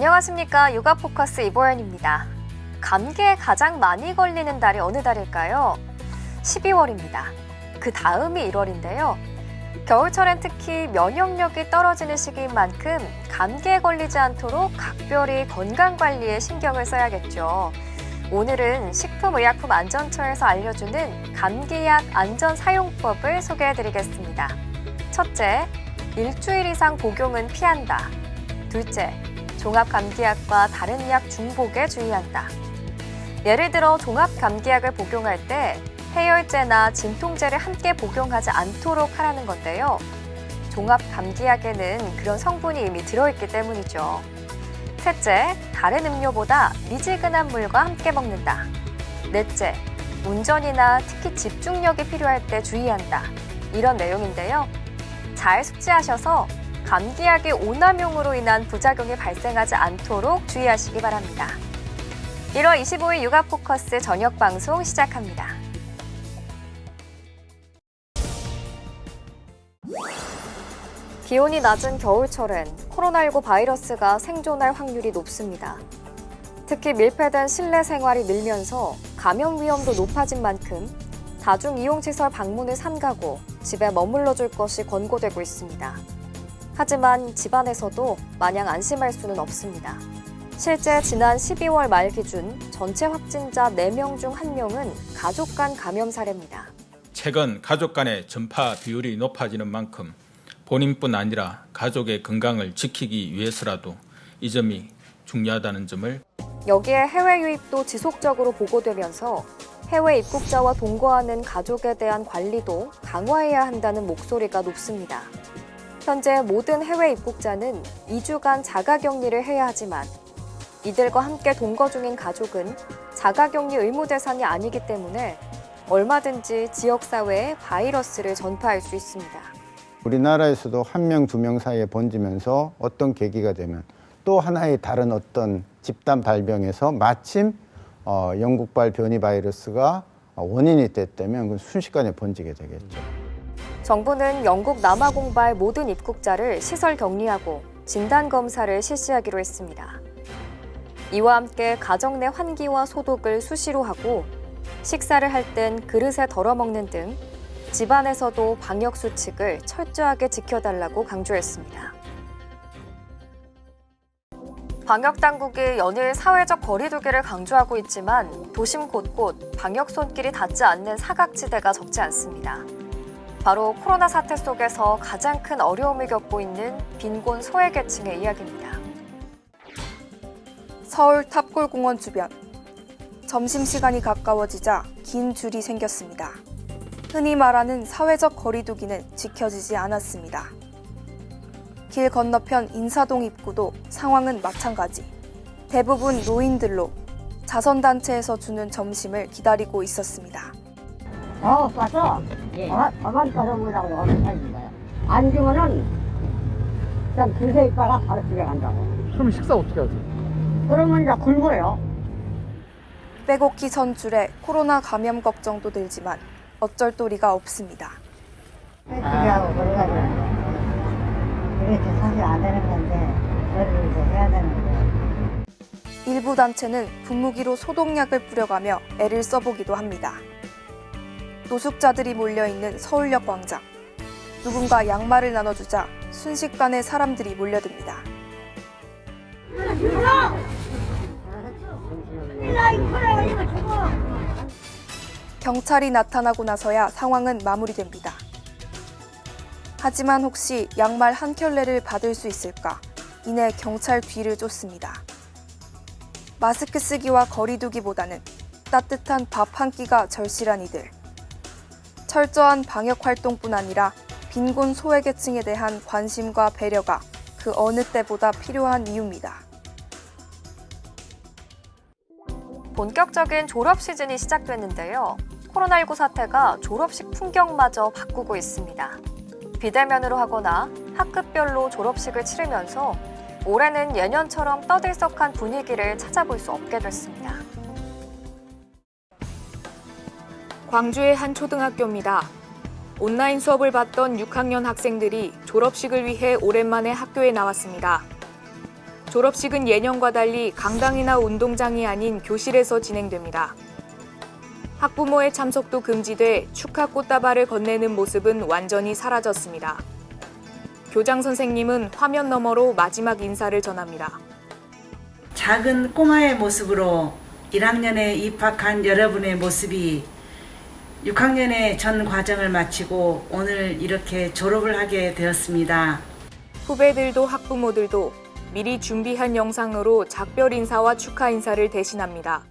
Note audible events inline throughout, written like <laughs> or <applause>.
안녕하십니까. 육아 포커스 이보연입니다. 감기에 가장 많이 걸리는 달이 어느 달일까요? 12월입니다. 그 다음이 1월인데요. 겨울철엔 특히 면역력이 떨어지는 시기인 만큼 감기에 걸리지 않도록 각별히 건강 관리에 신경을 써야겠죠. 오늘은 식품의약품안전처에서 알려주는 감기약 안전 사용법을 소개해드리겠습니다. 첫째, 일주일 이상 복용은 피한다. 둘째, 종합감기약과 다른 약 중복에 주의한다. 예를 들어 종합감기약을 복용할 때 해열제나 진통제를 함께 복용하지 않도록 하라는 건데요. 종합감기약에는 그런 성분이 이미 들어있기 때문이죠. 셋째, 다른 음료보다 미지근한 물과 함께 먹는다. 넷째, 운전이나 특히 집중력이 필요할 때 주의한다. 이런 내용인데요. 잘 숙지하셔서 감기약의 오남용으로 인한 부작용이 발생하지 않도록 주의하시기 바랍니다. 1월 25일 육아 포커스 저녁 방송 시작합니다. 기온이 낮은 겨울철엔 코로나19 바이러스가 생존할 확률이 높습니다. 특히 밀폐된 실내 생활이 늘면서 감염 위험도 높아진 만큼 다중 이용시설 방문을 삼가고 집에 머물러 줄 것이 권고되고 있습니다. 하지만 집안에서도 마냥 안심할 수는 없습니다. 실제 지난 12월 말 기준 전체 확진자 4명 중 1명은 가족 간 감염 사례입니다. 최근 가족 간의 전파 비율이 높아지는 만큼 본인뿐 아니라 가족의 건강을 지키기 위해서라도 이 점이 중요하다는 점을 여기에 해외 유입도 지속적으로 보고되면서 해외 입국자와 동거하는 가족에 대한 관리도 강화해야 한다는 목소리가 높습니다. 현재 모든 해외 입국자는 2주간 자가격리를 해야 하지만 이들과 함께 동거 중인 가족은 자가격리 의무 대상이 아니기 때문에 얼마든지 지역사회에 바이러스를 전파할 수 있습니다. 우리나라에서도 한 명, 두 명 사이에 번지면서 어떤 계기가 되면 또 하나의 다른 어떤 집단 발병에서 마침 어, 영국발 변이 바이러스가 원인이 됐다면 순식간에 번지게 되겠죠. 정부는 영국 남아 공발 모든 입국자를 시설 격리하고 진단 검사를 실시하기로 했습니다. 이와 함께 가정 내 환기와 소독을 수시로 하고 식사를 할 땐 그릇에 덜어 먹는 등 집안에서도 방역 수칙을 철저하게 지켜달라고 강조했습니다. 방역 당국이 연일 사회적 거리두기를 강조하고 있지만 도심 곳곳 방역 손길이 닿지 않는 사각지대가 적지 않습니다. 바로 코로나 사태 속에서 가장 큰 어려움을 겪고 있는 빈곤 소외계층의 이야기입니다. 서울 탑골공원 주변. 점심시간이 가까워지자 긴 줄이 생겼습니다. 흔히 말하는 사회적 거리두기는 지켜지지 않았습니다. 길 건너편 인사동 입구도 상황은 마찬가지. 대부분 노인들로 자선단체에서 주는 점심을 기다리고 있었습니다. 어, 가서, 어, 가만 가서 보라고 거야. 안 주면은, 그냥 줄서 있다가 바로 집에 간다고. 그럼 식사 어떻게 하세요? 그러면 이제 굶어요. 빼곡히 선 줄에 코로나 감염 걱정도 들지만 어쩔 도리가 없습니다. 회식하고 그래가지고. 이게 사실 안 되는 건데, 그래도 이제 해야 되는데. 일부 단체는 분무기로 소독약을 뿌려가며 애를 써보기도 합니다. 노숙자들이 몰려있는 서울역 광장. 누군가 양말을 나눠주자 순식간에 사람들이 몰려듭니다. 경찰이 나타나고 나서야 상황은 마무리됩니다. 하지만 혹시 양말 한 켤레를 받을 수 있을까? 이내 경찰 뒤를 쫓습니다. 마스크 쓰기와 거리두기보다는 따뜻한 밥 한 끼가 절실한 이들. 철저한 방역 활동뿐 아니라 빈곤 소외계층에 대한 관심과 배려가 그 어느 때보다 필요한 이유입니다. 본격적인 졸업 시즌이 시작됐는데요. 코로나19 사태가 졸업식 풍경마저 바꾸고 있습니다. 비대면으로 하거나 학급별로 졸업식을 치르면서 올해는 예년처럼 떠들썩한 분위기를 찾아볼 수 없게 됐습니다. 광주의 한 초등학교입니다. 온라인 수업을 받던 6학년 학생들이 졸업식을 위해 오랜만에 학교에 나왔습니다. 졸업식은 예년과 달리 강당이나 운동장이 아닌 교실에서 진행됩니다. 학부모의 참석도 금지돼 축하 꽃다발을 건네는 모습은 완전히 사라졌습니다. 교장 선생님은 화면 너머로 마지막 인사를 전합니다. 작은 꼬마의 모습으로 1학년에 입학한 여러분의 모습이 6학년의 전 과정을 마치고 오늘 이렇게 졸업을 하게 되었습니다. 후배들도 학부모들도 미리 준비한 영상으로 작별 인사와 축하 인사를 대신합니다.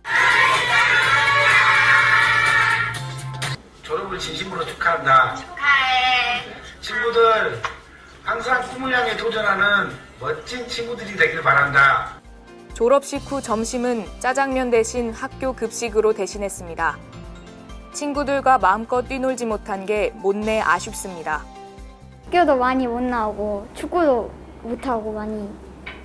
졸업을 진심으로 축하한다. 축하해. 친구들 항상 꿈을 향해 도전하는 멋진 친구들이 되길 바란다. 졸업식 후 점심은 짜장면 대신 학교 급식으로 대신했습니다. 친구들과 마음껏 뛰놀지 못한 게 못내 아쉽습니다. 학교도 많이 못 나오고 축구도 못 하고 많이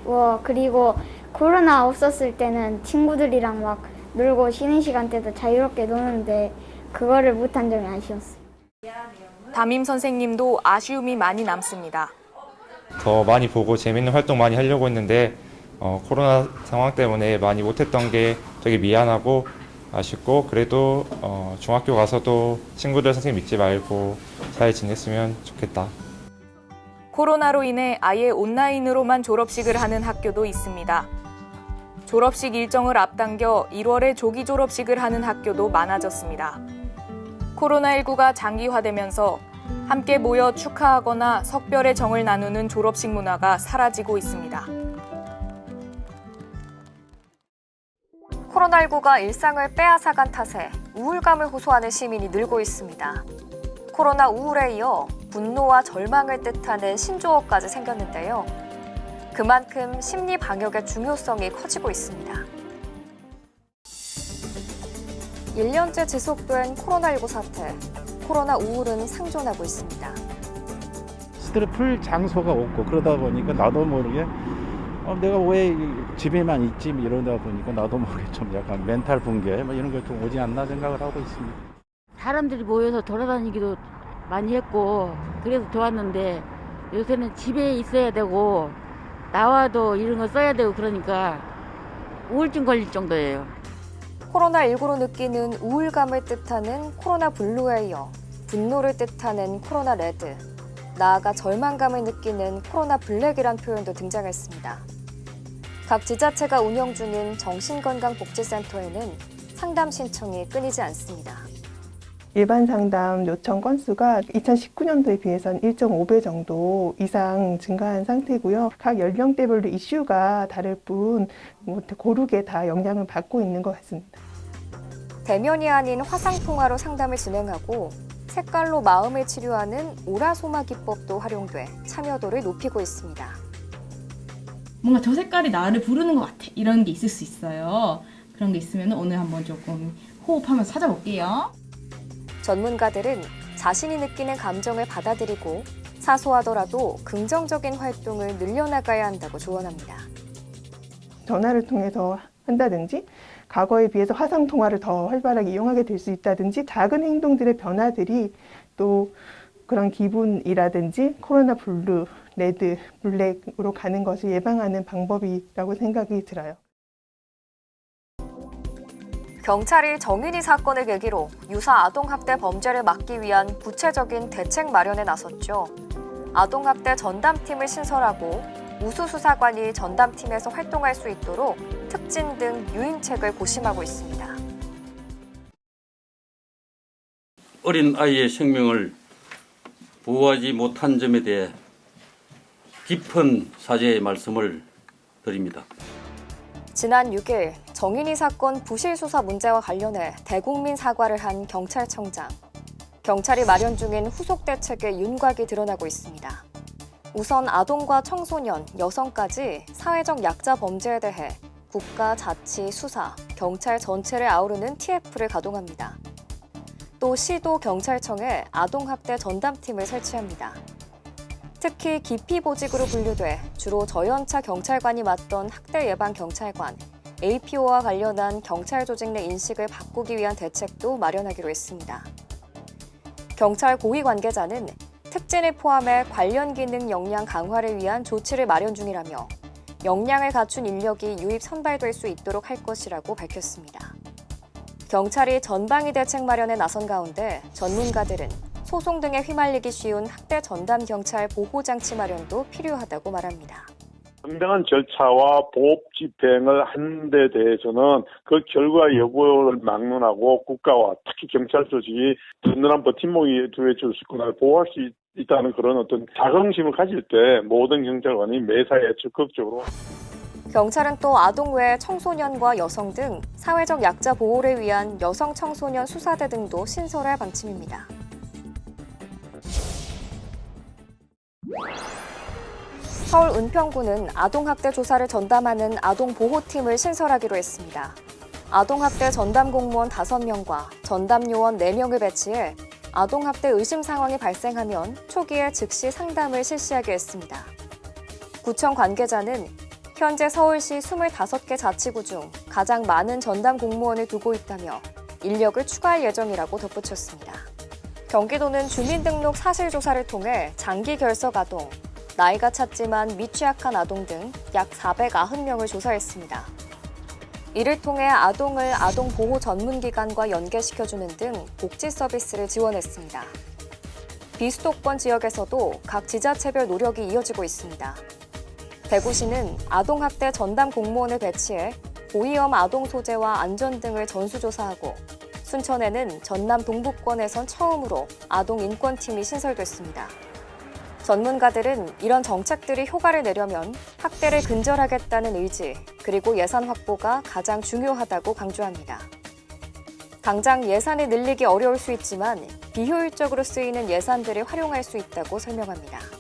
와 그리고 코로나 없었을 때는 친구들이랑 막 놀고 쉬는 시간 때도 자유롭게 노는데 그거를 못한 점이 아쉬웠어요. 담임 선생님도 아쉬움이 많이 남습니다. 더 많이 보고 재밌는 활동 많이 하려고 했는데 어, 코로나 상황 때문에 많이 못했던 게 되게 미안하고 아쉽고 그래도 어, 중학교 가서도 친구들 선생님 잊지 말고 잘 지냈으면 좋겠다. 코로나로 인해 아예 온라인으로만 졸업식을 하는 학교도 있습니다. 졸업식 일정을 앞당겨 1월에 조기 졸업식을 하는 학교도 많아졌습니다. 코로나19가 장기화되면서 함께 모여 축하하거나 석별의 정을 나누는 졸업식 문화가 사라지고 있습니다. 코로나19가 일상을 빼앗아간 탓에 우울감을 호소하는 시민이 늘고 있습니다. 코로나 우울에 이어 분노와 절망을 뜻하는 신조어까지 생겼는데요. 그만큼 심리 방역의 중요성이 커지고 있습니다. 1년째 지속된 코로나19 사태, 코로나 우울은 상존하고 있습니다. 스트레스 풀 장소가 없고 그러다 보니까 나도 모르게 어, 내가 왜 집에만 있지 이러다 보니까 나도 모르게 좀 약간 멘탈 붕괴 뭐 이런 거좀 오지 않나 생각을 하고 있습니다. 사람들이 모여서 돌아다니기도 많이 했고 그래서 좋았는데 요새는 집에 있어야 되고 나와도 이런 거 써야 되고 그러니까 우울증 걸릴 정도예요. 코로나19로 느끼는 우울감을 뜻하는 코로나 블루에 이어 분노를 뜻하는 코로나 레드, 나아가 절망감을 느끼는 코로나 블랙이란 표현도 등장했습니다. 각 지자체가 운영 중인 정신건강복지센터에는 상담 신청이 끊이지 않습니다. 일반 상담 요청 건수가 2019년도에 비해서는 1.5배 정도 이상 증가한 상태고요. 각 연령대별로 이슈가 다를 뿐 뭐, 고르게 다 영향을 받고 있는 것 같습니다. 대면이 아닌 화상통화로 상담을 진행하고 색깔로 마음을 치료하는 오라소마 기법도 활용돼 참여도를 높이고 있습니다. 뭔가 저 색깔이 나를 부르는 것 같아. 이런 게 있을 수 있어요. 그런 게 있으면 오늘 한번 조금 호흡하면서 찾아볼게요. 전문가들은 자신이 느끼는 감정을 받아들이고 사소하더라도 긍정적인 활동을 늘려나가야 한다고 조언합니다. 전화를 통해서 한다든지 과거에 비해서 화상 통화를 더 활발하게 이용하게 될 수 있다든지 작은 행동들의 변화들이 또 그런 기분이라든지 코로나 블루, 레드, 블랙으로 가는 것을 예방하는 방법이라고 생각이 들어요. 경찰이 정인이 사건을 계기로 유사 아동학대 범죄를 막기 위한 구체적인 대책 마련에 나섰죠. 아동학대 전담팀을 신설하고 우수수사관이 전담팀에서 활동할 수 있도록 특진 등 유인책을 고심하고 있습니다. 어린 아이의 생명을 보호하지 못한 점에 대해 깊은 사죄의 말씀을 드립니다. 지난 6일 정인이 사건 부실 수사 문제와 관련해 대국민 사과를 한 경찰청장. 경찰이 마련 중인 후속 대책의 윤곽이 드러나고 있습니다. 우선 아동과 청소년, 여성까지 사회적 약자 범죄에 대해 국가, 자치, 수사, 경찰 전체를 아우르는 TF를 가동합니다. 또 시도 경찰청에 아동학대 전담팀을 설치합니다. 특히 기피 보직으로 분류돼 주로 저연차 경찰관이 맡던 학대 예방 경찰관, APO와 관련한 경찰 조직 내 인식을 바꾸기 위한 대책도 마련하기로 했습니다. 경찰 고위 관계자는 특진을 포함해 관련 기능 역량 강화를 위한 조치를 마련 중이라며 역량을 갖춘 인력이 유입 선발될 수 있도록 할 것이라고 밝혔습니다. 경찰이 전방위 대책 마련에 나선 가운데 전문가들은 소송 등에 휘말리기 쉬운 학대 전담 경찰 보호 장치 마련도 필요하다고 말합니다. 정당한 절차와 보호 집행을 하는 데 대해서는 그 결과 여부를 막론하고 국가와 특히 경찰 조직이 든든한 버팀목이 되어줄 수 있구나 보호할 수 있- 있다는 그런 어떤 자긍심을 가질 때 모든 경찰관이 매사에 적극적으로 경찰은 또 아동 외 청소년과 여성 등 사회적 약자 보호를 위한 여성 청소년 수사대 등도 신설할 방침입니다. 서울 은평구는 아동학대 조사를 전담하는 아동보호팀을 신설하기로 했습니다. 아동학대 전담 공무원 5명과 전담 요원 4명을 배치해 아동학대 의심 상황이 발생하면 초기에 즉시 상담을 실시하게 했습니다. 구청 관계자는 현재 서울시 25개 자치구 중 가장 많은 전담 공무원을 두고 있다며 인력을 추가할 예정이라고 덧붙였습니다. 경기도는 주민등록 사실조사를 통해 장기 결석 아동, 나이가 찼지만 미취학한 아동 등 약 490명을 조사했습니다. 이를 통해 아동을 아동보호 전문기관과 연계시켜주는 등 복지 서비스를 지원했습니다. 비수도권 지역에서도 각 지자체별 노력이 이어지고 있습니다. 대구시는 아동학대 전담 공무원을 배치해 고위험 아동 소재와 안전 등을 전수조사하고 순천에는 전남 동북권에선 처음으로 아동 인권팀이 신설됐습니다. 전문가들은 이런 정책들이 효과를 내려면 학대를 근절하겠다는 의지 그리고 예산 확보가 가장 중요하다고 강조합니다. 당장 예산이 늘리기 어려울 수 있지만 비효율적으로 쓰이는 예산들을 활용할 수 있다고 설명합니다.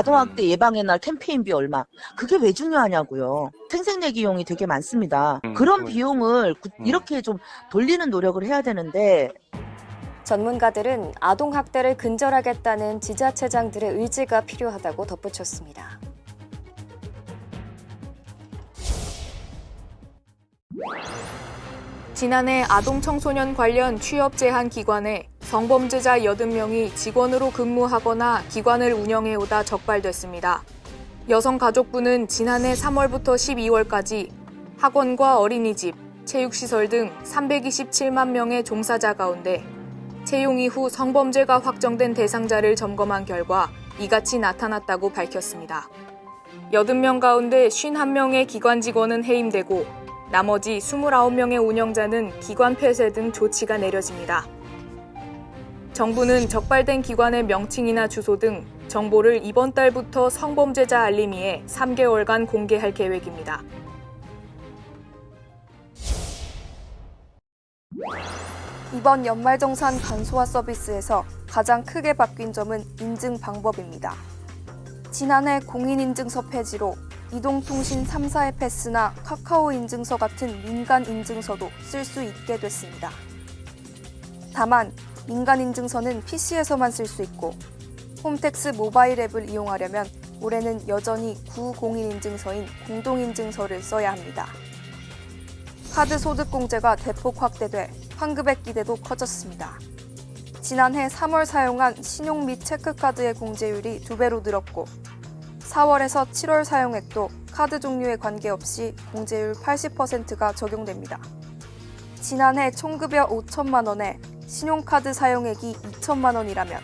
아동학대 예방의 날 캠페인비 얼마? 그게 왜 중요하냐고요. 생생내기용이 되게 많습니다. 그런 비용을 구- 이렇게 좀 돌리는 노력을 해야 되는데 전문가들은 아동학대를 근절하겠다는 지자체장들의 의지가 필요하다고 덧붙였습니다. 지난해 아동 청소년 관련 취업 제한 기관에 성범죄자 80명이 직원으로 근무하거나 기관을 운영해오다 적발됐습니다. 여성가족부는 지난해 3월부터 12월까지 학원과 어린이집, 체육시설 등 327만 명의 종사자 가운데 채용 이후 성범죄가 확정된 대상자를 점검한 결과 이같이 나타났다고 밝혔습니다. 80명 가운데 51명의 기관 직원은 해임되고 나머지 29명의 운영자는 기관 폐쇄 등 조치가 내려집니다. 정부는 적발된 기관의 명칭이나 주소 등 정보를 이번 달부터 성범죄자 알림이에 3개월간 공개할 계획입니다. 이번 연말정산 간소화 서비스에서 가장 크게 바뀐 점은 인증 방법입니다. 지난해 공인인증서 폐지로 이동통신 3사의 패스나 카카오 인증서 같은 민간 인증서도 쓸 수 있게 됐습니다. 다만 민간 인증서는 PC에서만 쓸 수 있고 홈택스 모바일 앱을 이용하려면 올해는 여전히 구공인인증서인 공동인증서를 써야 합니다. 카드 소득 공제가 대폭 확대돼 환급액 기대도 커졌습니다. 지난해 3월 사용한 신용 및 체크카드의 공제율이 두 배로 늘었고 4월에서 7월 사용액도 카드 종류에 관계없이 공제율 80%가 적용됩니다. 지난해 총급여 5천만 원에 신용카드 사용액이 2천만 원이라면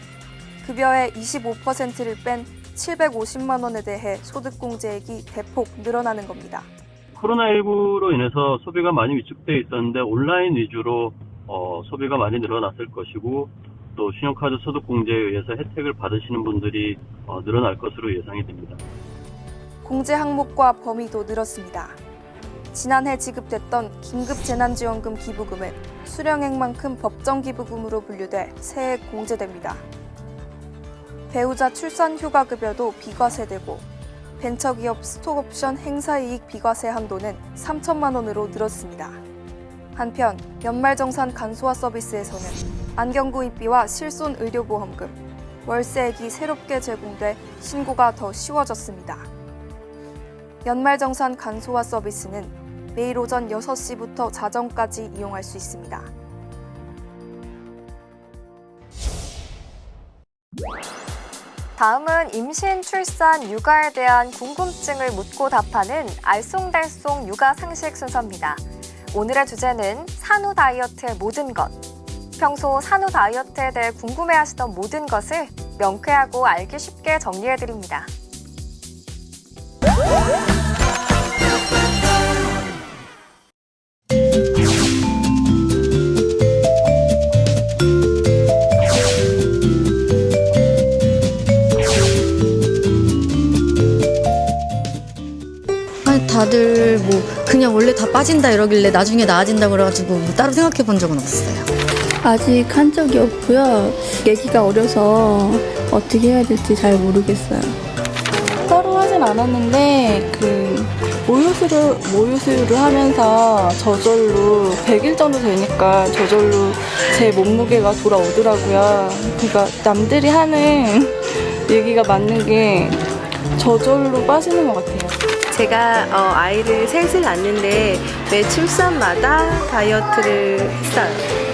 급여의 25%를 뺀 750만 원에 대해 소득공제액이 대폭 늘어나는 겁니다. 코로나19로 인해서 소비가 많이 위축되어 있었는데 온라인 위주로 어, 소비가 많이 늘어났을 것이고 또 신용카드 소득공제에 의해서 혜택을 받으시는 분들이 어, 늘어날 것으로 예상이 됩니다. 공제 항목과 범위도 늘었습니다. 지난해 지급됐던 긴급재난지원금 기부금은 수령액만큼 법정 기부금으로 분류돼 세액 공제됩니다. 배우자 출산휴가급여도 비과세되고 벤처기업 스톡옵션 행사이익 비과세 한도는 3천만 원으로 늘었습니다. 한편 연말정산 간소화 서비스에서는 안경 구입비와 실손 의료보험금, 월세액이 새롭게 제공돼 신고가 더 쉬워졌습니다. 연말정산 간소화 서비스는 매일 오전 6시부터 자정까지 이용할 수 있습니다. 다음은 임신, 출산, 육아에 대한 궁금증을 묻고 답하는 알쏭달쏭 육아 상식 순서입니다. 오늘의 주제는 산후 다이어트의 모든 것. 평소 산후 다이어트에 대해 궁금해하시던 모든 것을 명쾌하고 알기 쉽게 정리해드립니다. 다들 뭐 그냥 원래 다 빠진다 이러길래 나중에 나아진다 그래가지고 뭐 따로 생각해 본 적은 없어요. 아직 한 적이 없고요. 얘기가 어려서 어떻게 해야 될지 잘 모르겠어요. 따로 하진 않았는데 그 모유수를 모유수유를 하면서 저절로 100일 정도 되니까 저절로 제 몸무게가 돌아오더라고요. 그러니까 남들이 하는 <laughs> 얘기가 맞는 게 저절로 빠지는 것 같아요. 제가 어, 아이를 셋을 낳는데 매 출산마다 다이어트를 했어요.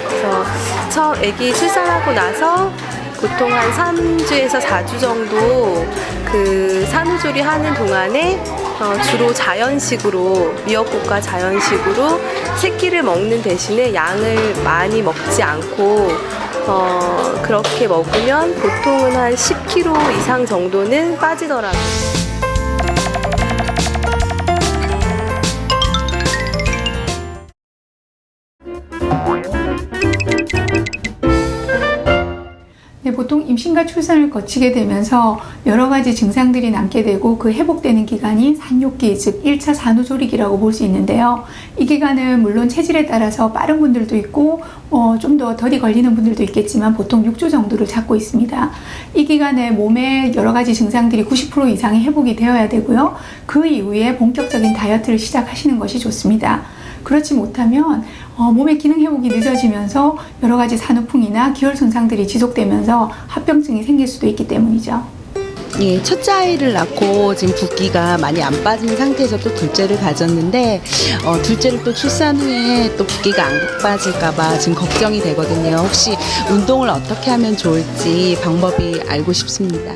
그래서 처음 아기 출산하고 나서 보통 한 3주에서 4주 정도 그 산후조리 하는 동안에 어, 주로 자연식으로 미역국과 자연식으로 새끼를 먹는 대신에 양을 많이 먹지 않고 어, 그렇게 먹으면 보통은 한 10kg 이상 정도는 빠지더라고요. 보통 임신과 출산을 거치게 되면서 여러 가지 증상들이 남게 되고 그 회복되는 기간이 산욕기, 즉 1차 산후조리기라고 볼 수 있는데요. 이 기간은 물론 체질에 따라서 빠른 분들도 있고 어, 좀 더 덜이 걸리는 분들도 있겠지만 보통 6주 정도를 잡고 있습니다. 이 기간에 몸의 여러 가지 증상들이 90% 이상이 회복이 되어야 되고요. 그 이후에 본격적인 다이어트를 시작하시는 것이 좋습니다. 그렇지 못하면 어, 몸의 기능 회복이 늦어지면서 여러 가지 산후풍이나 기혈 손상들이 지속되면서 합병증이 생길 수도 있기 때문이죠. 예, 첫째 아이를 낳고 지금 붓기가 많이 안 빠진 상태에서 또 둘째를 가졌는데 어, 둘째를 또 출산 후에 또 붓기가 안 빠질까봐 지금 걱정이 되거든요. 혹시 운동을 어떻게 하면 좋을지 방법이 알고 싶습니다.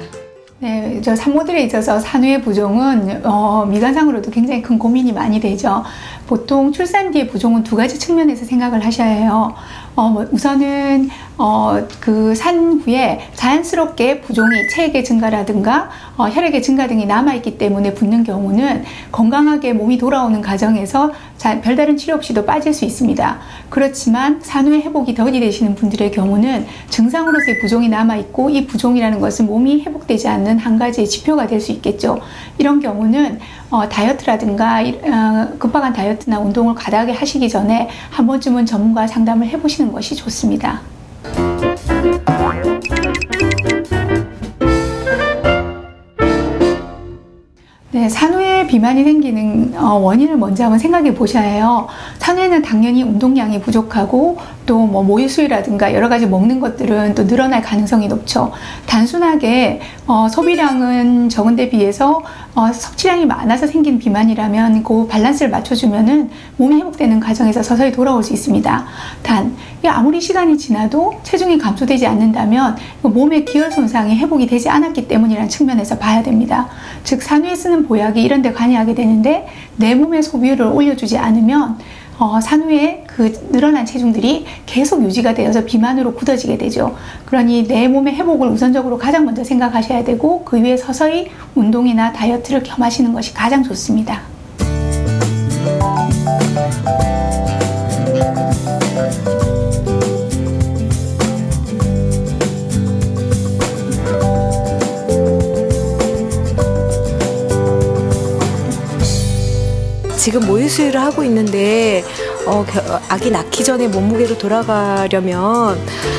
네, 저 산모들에 있어서 산후의 부종은 어, 미관상으로도 굉장히 큰 고민이 많이 되죠. 보통 출산 뒤의 부종은 두 가지 측면에서 생각을 하셔야 해요. 어, 뭐 우선은 어, 그 산후에 자연스럽게 부종이 체액의 증가라든가 어, 혈액의 증가 등이 남아있기 때문에 붓는 경우는 건강하게 몸이 돌아오는 과정에서 자, 별다른 치료 없이도 빠질 수 있습니다. 그렇지만 산후의 회복이 더디 되시는 분들의 경우는 증상으로서의 부종이 남아있고 이 부종이라는 것은 몸이 회복되지 않는 한 가지의 지표가 될 수 있겠죠. 이런 경우는 어, 다이어트라든가 어, 급박한 다이어트 나 운동을 과다하게 하시기 전에 한 번쯤은 전문가 상담을 해보시는 것이 좋습니다. 네, 산후에 비만이 생기는 어, 원인을 먼저 한번 생각해 보셔야 해요. 산후에는 당연히 운동량이 부족하고 또 뭐 모유수유라든가 여러 가지 먹는 것들은 또 늘어날 가능성이 높죠. 단순하게 어, 소비량은 적은 데 비해서 어, 섭취량이 많아서 생긴 비만이라면 그 밸런스를 맞춰주면은 몸이 회복되는 과정에서 서서히 돌아올 수 있습니다. 단 아무리 시간이 지나도 체중이 감소되지 않는다면 그 몸의 기혈 손상이 회복이 되지 않았기 때문이라는 측면에서 봐야 됩니다. 즉 산후에 쓰는 보약이 이런 데 관여하게 되는데 내 몸의 소비율을 올려주지 않으면 어, 산후에 그 늘어난 체중들이 계속 유지가 되어서 비만으로 굳어지게 되죠. 그러니 내 몸의 회복을 우선적으로 가장 먼저 생각하셔야 되고 그 위에 서서히 운동이나 다이어트를 겸하시는 것이 가장 좋습니다. 지금 모유 수유를 하고 있는데 어, 겨- 아기 낳기 전에 몸무게로 돌아가려면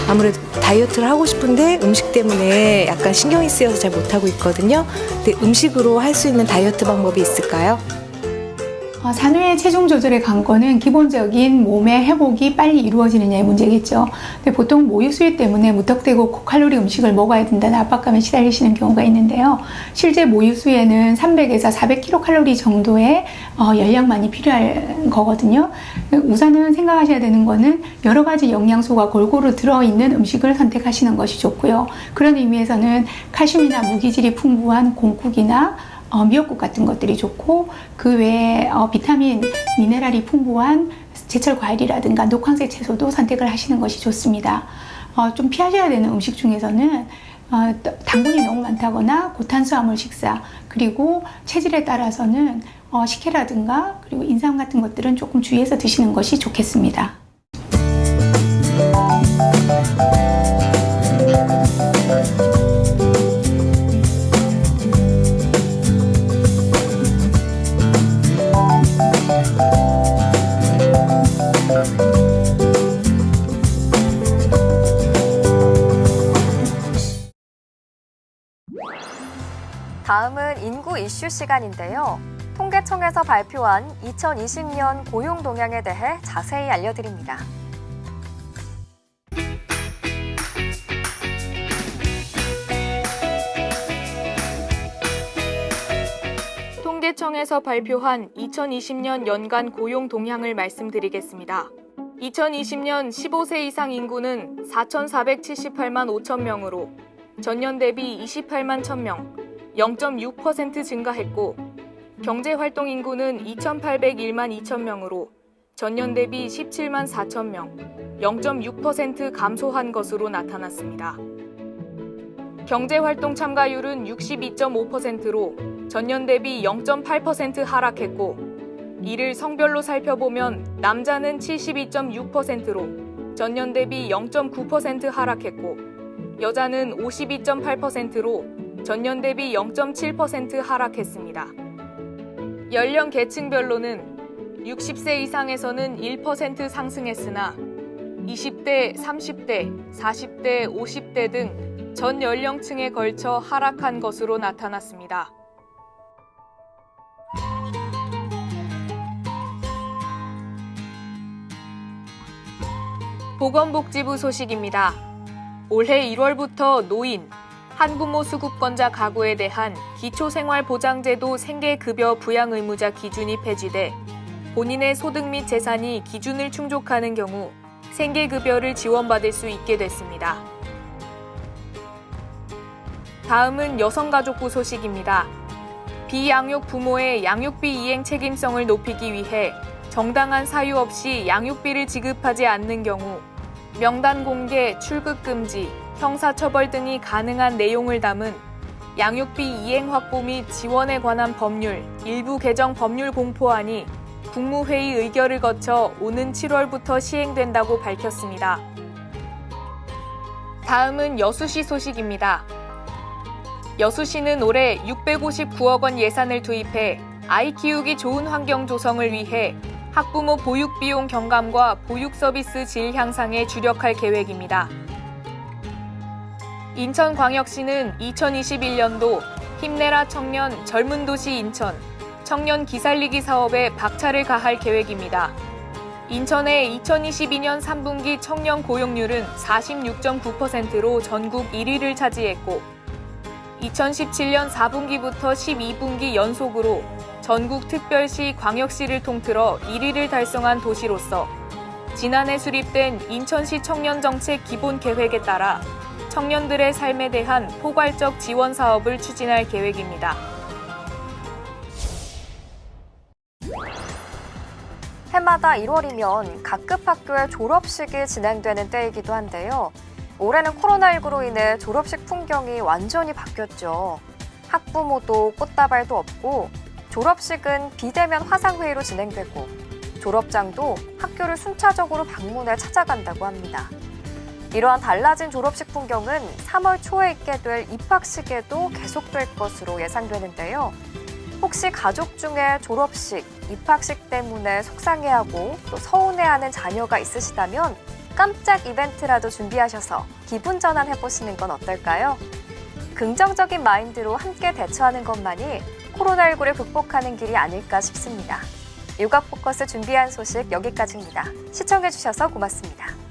아무래도 다이어트를 하고 싶은데 음식 때문에 약간 신경이 쓰여서 잘 못하고 있거든요. 근데 음식으로 할 수 있는 다이어트 방법이 있을까요? 어, 산후의 체중 조절의 관건은 기본적인 몸의 회복이 빨리 이루어지느냐의 문제겠죠. 근데 보통 모유 수유 때문에 무턱대고 고칼로리 음식을 먹어야 된다는 압박감에 시달리시는 경우가 있는데요. 실제 모유 수유에는 300에서 400kcal 정도의 어, 열량만이 필요한 거거든요. 우선은 생각하셔야 되는 거는 여러 가지 영양소가 골고루 들어있는 음식을 선택하시는 것이 좋고요. 그런 의미에서는 칼슘이나 무기질이 풍부한 공국이나 어, 미역국 같은 것들이 좋고 그 외에 어, 비타민, 미네랄이 풍부한 제철 과일이라든가 녹황색 채소도 선택을 하시는 것이 좋습니다. 어, 좀 피하셔야 되는 음식 중에서는 어, 당분이 너무 많다거나 고탄수화물 식사 그리고 체질에 따라서는 어, 식혜라든가 그리고 인삼 같은 것들은 조금 주의해서 드시는 것이 좋겠습니다. 인구 이슈 시간인데요. 통계청에서 발표한 2020년 고용 동향에 대해 자세히 알려드립니다. 통계청에서 발표한 2020년 연간 고용 동향을 말씀드리겠습니다. 2020년 15세 이상 인구는 4,478만 5천 명으로 전년 대비 28만 1,000명, 0.6% 증가했고 경제활동 인구는 2,801만 2천 명으로 전년 대비 17만 4천 명, 0.6% 감소한 것으로 나타났습니다. 경제활동 참가율은 62.5%로 전년 대비 0.8% 하락했고 이를 성별로 살펴보면 남자는 72.6%로 전년 대비 0.9% 하락했고 여자는 52.8%로 전년 대비 0.7% 하락했습니다. 연령 계층별로는 60세 이상에서는 1% 상승했으나 20대, 30대, 40대, 50대 등 전 연령층에 걸쳐 하락한 것으로 나타났습니다. 보건복지부 소식입니다. 올해 1월부터 노인, 한부모 수급권자 가구에 대한 기초생활보장제도 생계급여 부양 의무자 기준이 폐지돼 본인의 소득 및 재산이 기준을 충족하는 경우 생계급여를 지원받을 수 있게 됐습니다. 다음은 여성가족부 소식입니다. 비양육 부모의 양육비 이행 책임성을 높이기 위해 정당한 사유 없이 양육비를 지급하지 않는 경우 명단 공개, 출국 금지, 형사처벌 등이 가능한 내용을 담은 양육비 이행 확보 및 지원에 관한 법률 일부 개정 법률 공포안이 국무회의 의결을 거쳐 오는 7월부터 시행된다고 밝혔습니다. 다음은 여수시 소식입니다. 여수시는 올해 659억 원 예산을 투입해 아이 키우기 좋은 환경 조성을 위해 학부모 보육 비용 경감과 보육 서비스 질 향상에 주력할 계획입니다. 인천광역시는 2021년도 힘내라 청년 젊은 도시 인천 청년 기살리기 사업에 박차를 가할 계획입니다. 인천의 2022년 3분기 청년 고용률은 46.9%로 전국 1위를 차지했고 2017년 4분기부터 12분기 연속으로 전국 특별시 광역시를 통틀어 1위를 달성한 도시로서 지난해 수립된 인천시 청년정책 기본계획에 따라 청년들의 삶에 대한 포괄적 지원 사업을 추진할 계획입니다. 해마다 1월이면 각급 학교의 졸업식이 진행되는 때이기도 한데요. 올해는 코로나19로 인해 졸업식 풍경이 완전히 바뀌었죠. 학부모도 꽃다발도 없고 졸업식은 비대면 화상회의로 진행되고 졸업장도 학교를 순차적으로 방문해 찾아간다고 합니다. 이러한 달라진 졸업식 풍경은 3월 초에 있게 될 입학식에도 계속될 것으로 예상되는데요. 혹시 가족 중에 졸업식, 입학식 때문에 속상해하고 또 서운해하는 자녀가 있으시다면 깜짝 이벤트라도 준비하셔서 기분 전환 해보시는 건 어떨까요? 긍정적인 마인드로 함께 대처하는 것만이 코로나19를 극복하는 길이 아닐까 싶습니다. 육아 포커스 준비한 소식 여기까지입니다. 시청해주셔서 고맙습니다.